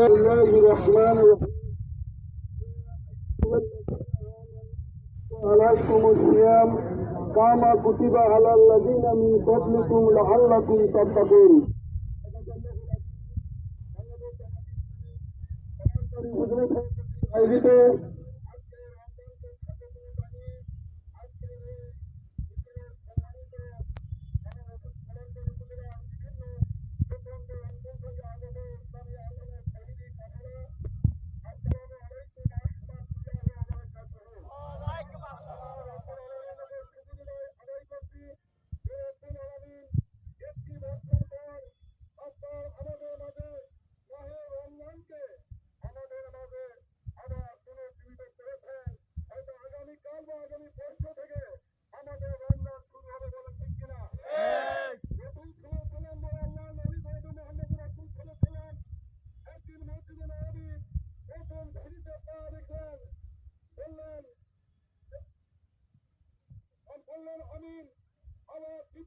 الله الرحمن الرحيم عليكم الصيام كما كتب على الذين من قبلكم لعلكم تتقون আয়োজিত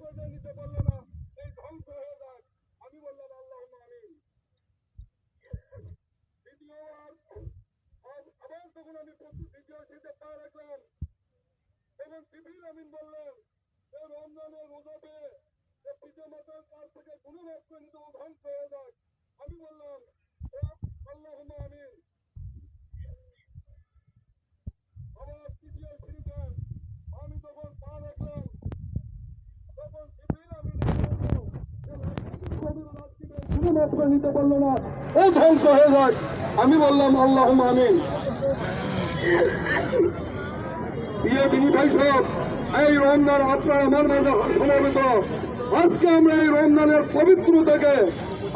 রোজা নিতে পারল না, এই ধ্বংস হয়ে যাক আমি বললাম আল্লাহ আমিন। দ্বিতীয়বার আবার তখন আমি দ্বিতীয় শীতে পা রাখলাম তখন জিবরিল আমিন বললেন এই রমজানের রোজা যে পিতা মাতার কাছ থেকে কোনো মাস নিতে ধ্বংস হয়ে যাক আমি বললাম আল্লাহ আমিন আবার তৃতীয় শ্রেণীতে আমি যখন পা রাখলাম তখন জিবরিল আমিন কোনো মাত্রা নিতে পারল না। ও ধ্বংস হয়ে যাক আমি বললাম আল্লাহ আমিন। এই রমজান আপনার আমার মাঝে সমাবেত আজকে আমরা এই রমজানের পবিত্রতাকে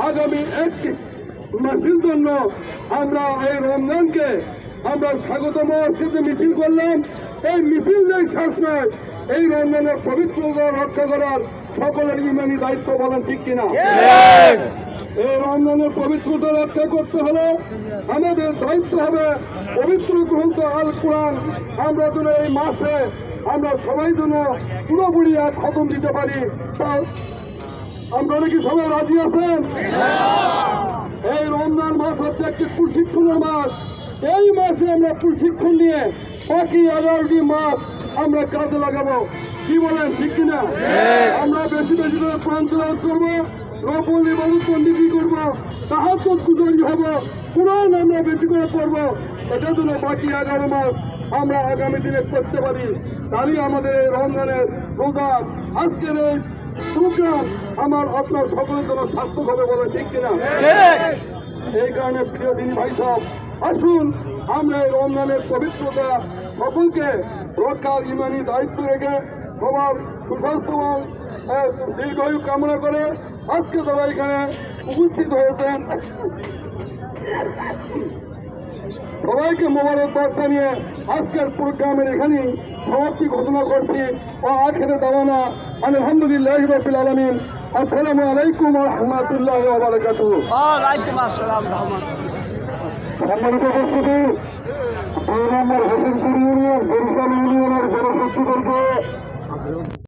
আগামী এক মাসের জন্য আমরা এই রমজানকে আমরা স্বাগতম অর্থে মিছিল করলাম। এই মিছিল যে শেষ নয় এই রমজানের পবিত্রতা রক্ষা করার সকলের ইমানি দায়িত্ব বলেন ঠিক কিনা? এই রমজানের পবিত্রতা রক্ষা করতে হলে আমাদের দায়িত্ব হবে পবিত্র গ্রন্থ আল কোরআন। আমরা যেন এই মাসে আমরা সবাই যেন পুরোপুরি এক খতম দিতে পারি। আমরা নাকি সবাই রাজি আছেন? এই রমজান মাস হচ্ছে একটি প্রশিক্ষণের মাস। এই মাসে আমরা প্রশিক্ষণ নিয়ে বাকি এগারোটি মাস আমরা কাজে লাগাবো। কি বলেন ঠিক কিনা? আমরা বেশি বেশি করে প্রাণ করব। রপল এবং পন্ডিতি করব? তাহার তো গুজরি হব। কোরআন আমরা বেশি করে পড়ব। এটা জন্য বাকি এগারো মাস আমরা। আগামী দিনে করতে পারি। তারই আমাদের এই রমজানের রোজা। আজকের এই প্রোগ্রাম আমার আপনার সকলের জন্য সার্থক হবে বলে ঠিক কিনা? এই কারণে প্রিয় দিনী ভাই সব আসুন আমরা এই রমজানের পবিত্রতা সকলকে রক্ষার ইমানি দায়িত্ব রেখে সবার সুস্বাস্থ্যবান দীর্ঘায়ু কামনা করে আজকে যারা এখানে উপস্থিত হয়েছেন সবাইকে মোবারকবাদ জানিয়ে আজকের প্রোগ্রামের এখানেই সমাপ্তি ঘোষণা করছি। ও আখেরে দাওয়ানা আলহামদুলিল্লাহ রবিল আলমিন। আসসালামু আলাইকুম রহমতুল্লাহ সম্মানিত উপস্থিতি দুই নম্বর হোসেনপুর ইউনিয়ন বরিশাল ইউনিয়নের জনশক্তি